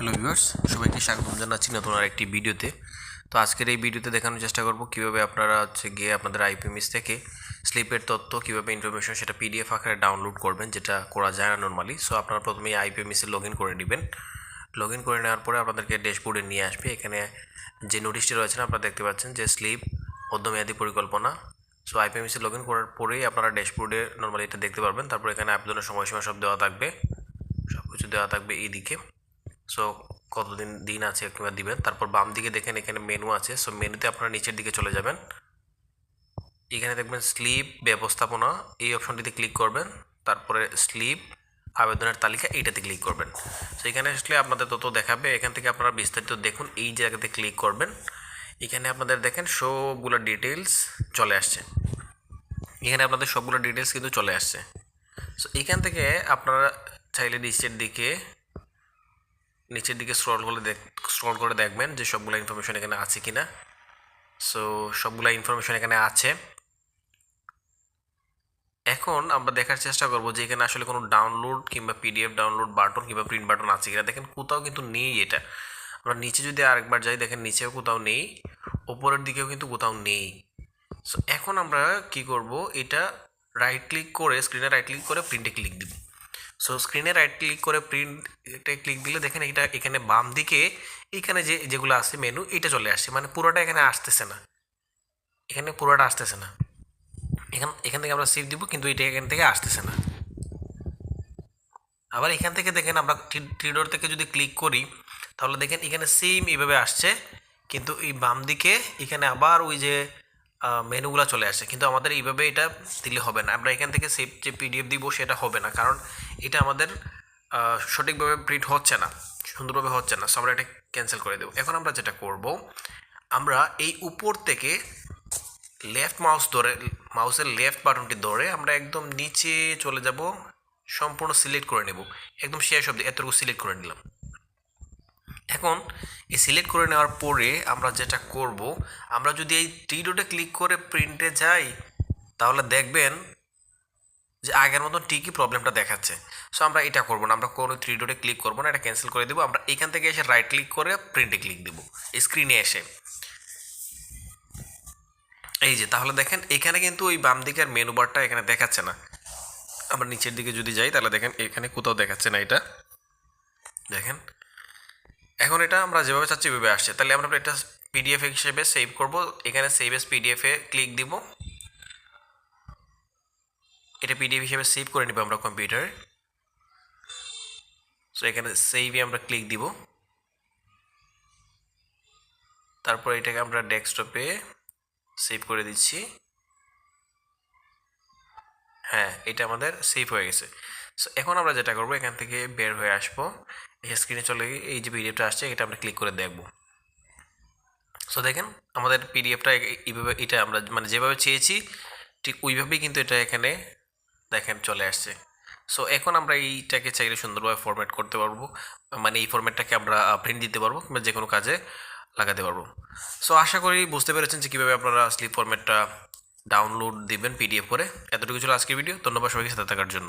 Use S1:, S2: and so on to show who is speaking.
S1: Hello viewers, সবাইকে স্বাগতম জানাচ্ছি নতুন আর একটি ভিডিওতে। তো আজকের এই ভিডিওতে দেখানোর চেষ্টা করব কীভাবে আপনারা হচ্ছে গিয়ে আপনাদের আইপিএমএস থেকে স্লিপের তথ্য, কীভাবে ইনফরমেশন সেটা পিডিএফ আকারে ডাউনলোড করবেন, যেটা করা যায় না নর্মালি সো আপনারা প্রথমে আইপিএমএসে লগ ইন করে নেবেন। লগ ইন করে নেওয়ার পরে আপনাদেরকে ড্যাশবোর্ডে নিয়ে আসবে। এখানে যে নোটিশটি রয়েছে আপনারা দেখতে পাচ্ছেন যে স্লিপ, মধ্যমেয়াদী পরিকল্পনা। সো আইপিএমএসে লগ ইন করার পরেই আপনারা ড্যাশবোর্ডে নর্মালি এটা দেখতে পারবেন। তারপর এখানে আবেদনের সময়সীমা সব দেওয়া থাকবে। সব কিছু দেওয়া থাকবে এইদিকে। সো কতদিন, দিন আছে কিংবা দিবেন। তারপর বাম দিকে দেখেন এখানে মেনু আছে। সো মেনুতে আপনারা নিচের দিকে চলে যাবেন। এখানে দেখবেন স্লিপ ব্যবস্থাপনা, এই অপশনটিতে ক্লিক করবেন। তারপরে স্লিপ আবেদনের তালিকা, এইটাতে ক্লিক করবেন। সো এখানে আসলে আপনাদের তত দেখাবে। এখান থেকে আপনারা বিস্তারিত দেখুন, এই জায়গাতে ক্লিক করবেন। এখানে আপনাদের দেখেন, সবগুলো ডিটেলস চলে আসছে। এখানে আপনাদের সবগুলো ডিটেলস কিন্তু চলে আসছে। সো এখান থেকে আপনারা চাইলে নিচের দিকে নিচের দিকে স্ক্রল করে দেখ স্ক্রল করে দেখবেন যে সবগুলো ইনফরমেশন এখানে আছে কি না সো সবগুলো ইনফরমেশন এখানে আছে। এখন আমরা দেখার চেষ্টা করব যে এখানে আসলে কোনো ডাউনলোড কিংবা পিডিএফ ডাউনলোড বাটন কিংবা প্রিন্ট বাটন আছে কিনা। দেখেন কোথাও কিন্তু নেই এটা। আমরা নিচে যদি আরেকবার যাই, দেখেন নিচেও কোথাও নেই, ওপরের দিকেও কিন্তু কোথাও নেই। সো এখন আমরা কি করব, এটা রাইট ক্লিক করে স্ক্রিনে রাইট ক্লিক করে প্রিন্টে ক্লিক দিব। সো স্ক্রিনে রাইট ক্লিক করে প্রিন্টে ক্লিক দিলে দেখেন এটা এখানে বাম দিকে এখানে যে, যেগুলো আছে মেনু এটা চলে আসছে। মানে পুরোটা এখানে আসতেছে না। এখানে পুরোটা আসতেছে না। এখান এখান থেকে আমরা সেভ দিব, কিন্তু এটা এখান থেকে আসতেছে না। আবার এখান থেকে দেখেন আমরা ট্রিডোর থেকে যদি ক্লিক করি, তাহলে দেখেন এখানে সেম এইভাবে আসছে, কিন্তু এই বাম দিকে এখানে আবার ওই যে মেনুগুলো চলে আসে। কিন্তু আমাদের এইভাবে এটা দিলে হবে না। আমরা এখান থেকে সেভ যে পিডিএফ দিব সেটা হবে না। কারণ এটা আমাদের সঠিকভাবে প্রিন্ট হচ্ছে না। সুন্দরভাবে হচ্ছে না। সো আমরা এটা ক্যান্সেল করে দেবো। এখন আমরা যেটা করব, আমরা এই উপর থেকে লেফট মাউস ধরে মাউসের লেফট বাটনটি ধরে আমরা একদম নিচে চলে যাব। সম্পূর্ণ সিলেক্ট করে নেব। একদম শেষ অবধি, এতটুকু সিলেক্ট করে নিলাম। এখন এই সিলেক্ট করে নেওয়ার পরে আমরা যেটা করব, আমরা যদি এই টি ডোটে ক্লিক করে প্রিন্টে যাই, তাহলে দেখবেন যে আগের মতন ঠিকই প্রবলেমটা দেখাচ্ছে। সো আমরা এটা করব না, আমরা কোনো থ্রি ডোটে ক্লিক করব না, এটা ক্যান্সেল করে দেবো। আমরা এখান থেকে এসে রাইট ক্লিক করে প্রিন্টে ক্লিক দেবো স্ক্রিনে এসে। এই যে, তাহলে দেখেন, এখানে কিন্তু ওই বাম দিকের মেনু বারটা এখানে দেখাচ্ছে না। আমরা নিচের দিকে যদি যাই, তাহলে দেখেন, এখানে কোথাও দেখাচ্ছে না এটা। দেখেন এখন এটা আমরা যেভাবে চাচ্ছি ওইভাবে আসছে। তাহলে আমরা এটা পিডিএফ হিসেবে সেভ করব। এখানে সেভ এস পিডিএফে ক্লিক দিব। এটা পিডিএফ হিসেবে সেভ করে নিব আমরা কম্পিউটারে সো এখানে সেভে আমরা ক্লিক দিব। তারপর এটাকে আমরা ডেস্কটপে সেভ করে দিচ্ছি। হ্যাঁ এটা আমাদের সেভ হয়ে গেছে। সো এখন আমরা যেটা করব, এখান থেকে বের হয়ে আসব। স্ক্রিনে চলে গিয়ে এই যে পিডিএফটা আসছে, এটা আমরা ক্লিক করে দেখব। সো দেখেন, আমাদের পিডিএফটা এইভাবে এটা আমরা মানে যেভাবে চেয়েছি, ঠিক ওইভাবেই কিন্তু এটা এখানে দেখেন চলে আসছে। সো এখন আমরা এইটাকে চাইলে সুন্দরভাবে ফরম্যাট করতে পারব। মানে এই ফরম্যাটটাকে আমরা প্রিন্ট দিতে পারব কিংবা যে কোনো কাজে লাগাতে পারব। সো আশা করি বুঝতে পেরেছেন যে কীভাবে আপনারা স্লিপ ফরম্যাটটা ডাউনলোড দিবেন পিডিএফ করে। এতটুকু ছিল আজকের ভিডিও ধন্যবাদ সবাইকে সাথে থাকার জন্য।